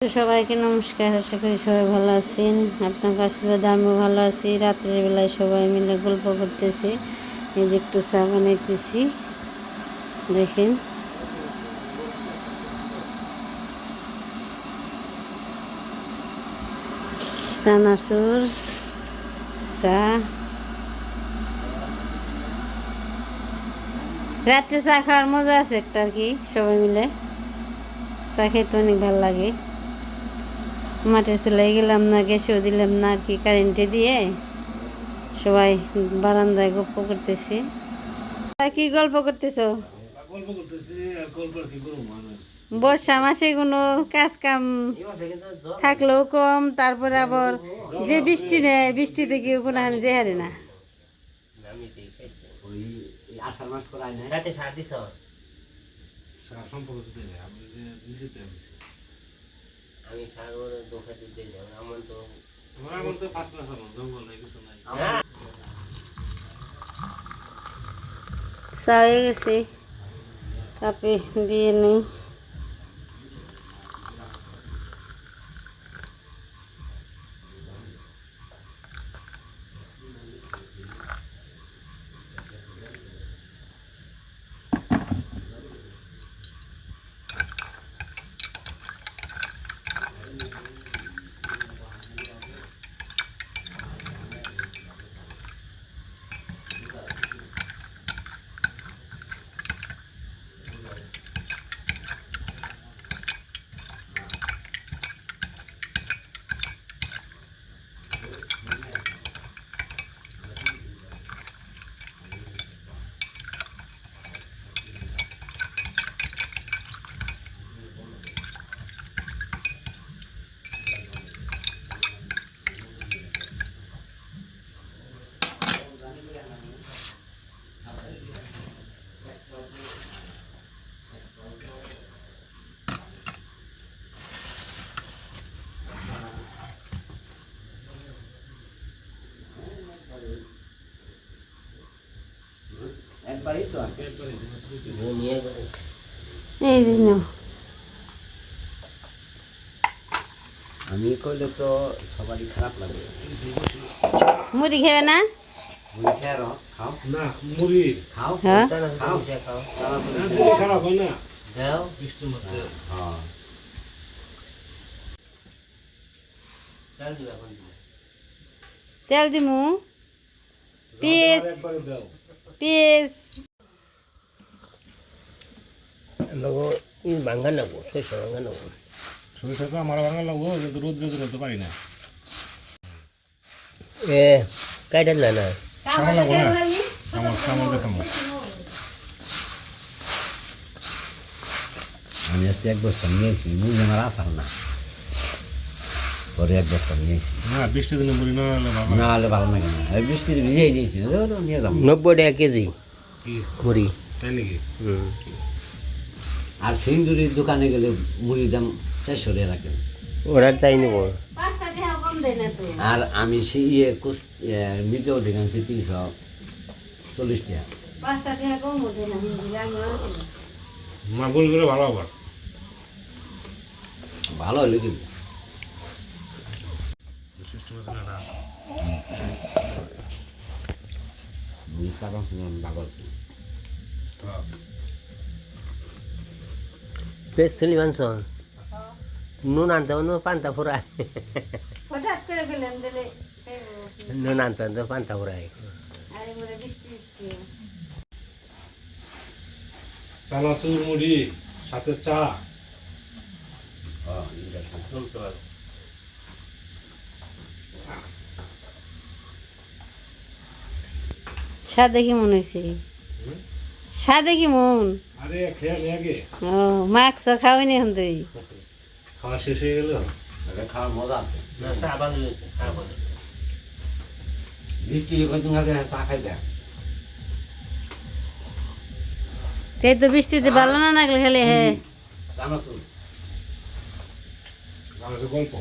সবাইকে নমস্কার, আশা করি সবাই ভালো আছেন। আপনার কাছে আমিও ভালো আছি। রাত্রের বেলায় সবাই মিলে গল্প করতেছি। এই যে একটু চা বানাইতেছি। দেখেন। চানাচুর চা। রাত্রে চা খাওয়ার মজা আছে একটা আর কি, সবাই মিলে। চা খেতে অনেক ভালো লাগে। মাঠের চুলাই গেলাম না গ্যাসেও দিলাম না আর কি কারেন্টে দিয়ে সবাই বারান্দায় গল্প করতেছি। তা কি গল্প করতেছ? গল্প করতেছি আর গল্প আর কি করব মানুষ? বর্ষা মাসে কোনো কাজ কাম থাকলেও কম তারপরে আবার যে বৃষ্টি নেয় বৃষ্টি থেকে কোনো হানি যে হারে না আষাঢ় মাস করায় রাতে সার দিছ? সম্পর্ক আমি যে দোকা দিতে যাই আমার তো আমার তো পাঁচ মাস জঙ্গল নাই কিছু নাই। হ্যাঁ। চা হয়ে গেছে। কাপে দিয়ে নেই একবারই তো আর। একবারে জিনিস দিতে ও নিয়ে গেছে এই আমি কইলে তো সবারই খারাপ লাগে। মুড়ি খেবে না? না মুড়ি খাও হ্যাঁ খাও। না খারাপ হয়? না দাও। বৃষ্টির মধ্যে হ্যাঁ। তেল দিমু পেঁয়াজ একবারে দাও। পেঁয়াজ আমাকে ই ভাঙ্গা নেব শস্য ভাঙ্গা নেব সরিষা তো আমার ভাঙা লাগবো রোদ রোদ রোদ পারি না। এ কাইটা না না। খাওয়া লাগবো না আমার সামল দেখাম আমি আজকে এক বস্তা নিয়েছি মুড়ি আমার আসার না। পরে এক বস্তা নিয়েছি না বৃষ্টির দিনে মুড়ি না হলে বাবা না হলে ভালো লাগে না। বৃষ্টির ভিজেই নিয়েছি নিয়ে যাব। নব্বই টাকা কেজি মুড়ি। তাই নাকি? আর সিন্দুরির দোকানে গেলে মুড়ির দাম চারশো টাকা রাখেন ওরা চাই নেব। আর আমি সেই ইয়ে ঠিক আনছি তিনশো চল্লিশ টাকা। ভালো আবার ভালো হলো কিন্তু। মুড়ি সারা বাগল মাংস নুন আনতে পান্তা ফুরাই নুন পান্তা চানাচুর মুড়ি সাথে চা সাদে কি মন হয়েছে সাদে কি মন আরে খেয়ে নে আগে ও মাছ খাওয়াই এখন তুই খাওয়া শেষ হয়ে গেল এটা খাওয়ার মজা আছে না চা ভালো হয়েছে চা ভালো বৃষ্টি যখন তোমাকে চা খাই দেয় সেই তো বৃষ্টিতে ভালো না লাগলে খালি হ্যাঁ জানো তো আমার গল্প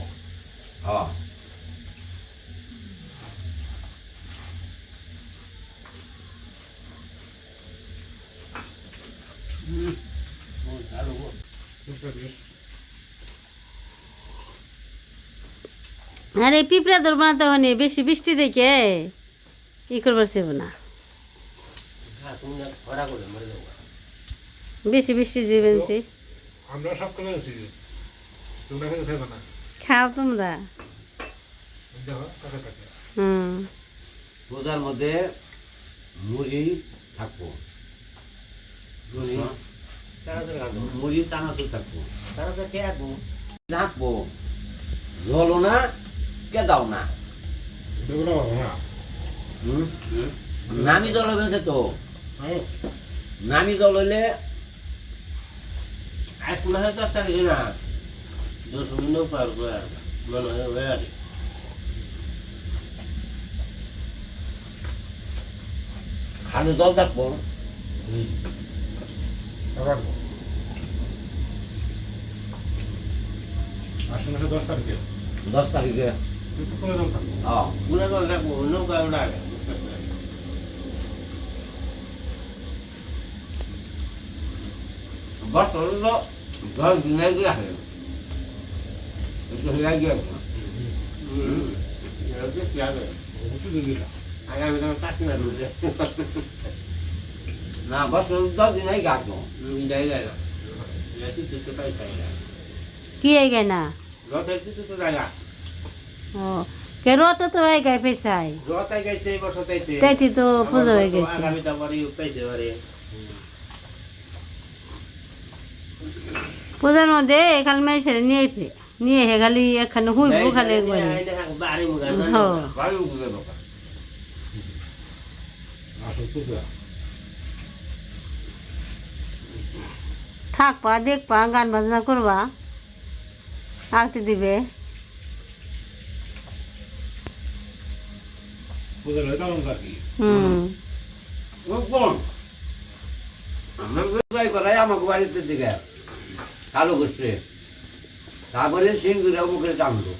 আরে পিঁপড়া ধরবো না তখন বেশি বৃষ্টি দেখে। ই করবার চাইব না বেশি বৃষ্টি জীবেনছি আমরা সব করে আছি তোমরা কিন্তু খাইবে না। খাও তোমরা। হুম। রোজার মধ্যে মুড়ি থাকব। মুড়ি চানাচুর থাকব। চানাচুর খেয়ে থাকব জলও না এগুলো ভালো না। নামি জল হয়েছে তো। নামি জল হইলে আজ মাসে দশ তারিখে না। দশ মিনিট পার করে মনে হয় হয়ে আছে খালি জল থাকব আসলে দশ তারিখে। দশ তারিখে। ও গুণা করে রাখব নৌকা উড়া বছর হলো দশ দিন আগে আসে একটু হয়ে দিয়ে দিলাম আগামী তোমার চাকরি না রুজে না বছর দশ দিন আগে আসব কি না ও কে রত তো এই গায় পেছাই রথাই গেছে এই বছর তাইতে। তাইতে তো পুজো হয়ে গেছে। আগামীটা বাড়ি পাইছে বাড়ি পূজার মধ্যে খালি মেয়েছেলে নিয়ে ফে নিয়ে হে খালি এখানে হুইবু খালি একবার। হ্যাঁ থাকবা দেখবা গান বাজনা করবা। আরতি দিবে। আমাকে বাড়িতে দিকে কালো করছে তারপরে মুখে টানলো।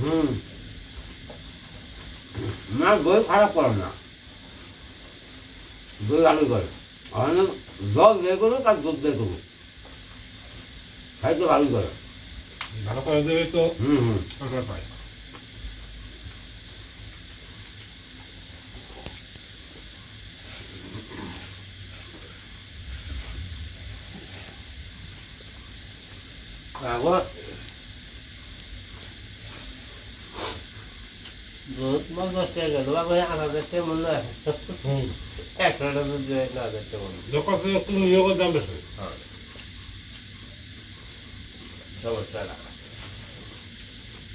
হুম। না দই খারাপ করে না। দই আলু করে। না জল দিয়ে করুক আর দুধ দিয়ে করুক। খাইতে ভালো করে। ভালো করে দেবে তো সরকার পায় আগো দুধ মাছ দশ টাকা গেল আগে হাজার টাকা মূল্য একশো টাকা দুধ ন টাকা মূল্য। তুমি ইয়ে দাম বেশি। সমস্যা না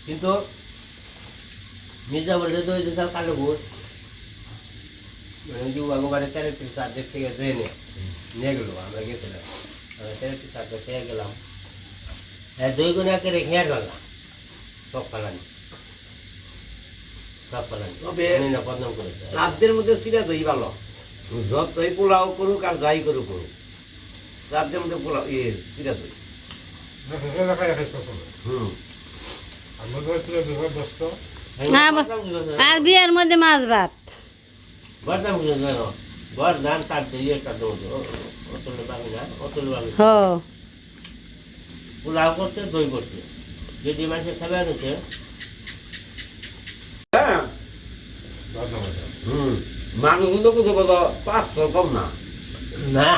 কিন্তু মির্জাপুর যে দই যে সাল কালো গুড় মানে যুবাগো বাড়ি তেরোটি সাবজেক্ট থেকে জেনে নিয়ে গেলো আমরা গেছিলাম। আমরা তেরোটি সাবজেক্ট খেয়ে গেলাম। হ্যাঁ দই গুণ একে রেখে আর গেলাম সব পালানি সব পালানি তবে- আমি না বদনাম করেছে রাতদের মধ্যে সিরা দই ভালো। যতই পোলাও করুক আর যাই করুক করুক। রাতদের মধ্যে পোলাও ইয়ে সিরা দই। আর বিয়ের মধ্যে মাছ ভাত। পোলাও করছে দই করছে। যদি মানুষের খাবে আনেছে হ্যাঁ। মানুষ কিন্তু কোথাও কোথাও পাঁচশো কম না। না।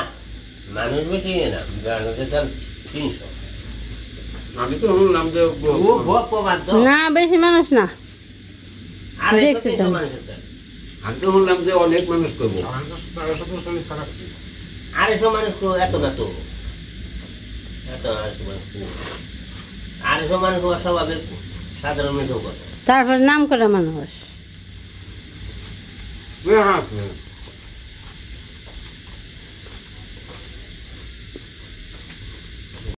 মানুষ বেশি না। মানুষের চাল তিনশো। আমি তো শুনলাম যে ও ভোগ প্রমাণ না বেশি মানুষ না। দেখছি তো। আমি তো শুনলাম যে অনেক মানুষ করব। আড়াইশো মানুষ এত না তো এত আড়াইশো মানুষ। আড়াইশো মানুষ অস্বাভাবিক সাধারণ মানুষও তারপর নাম করা মানুষ। হ্যাঁ হ্যাঁ।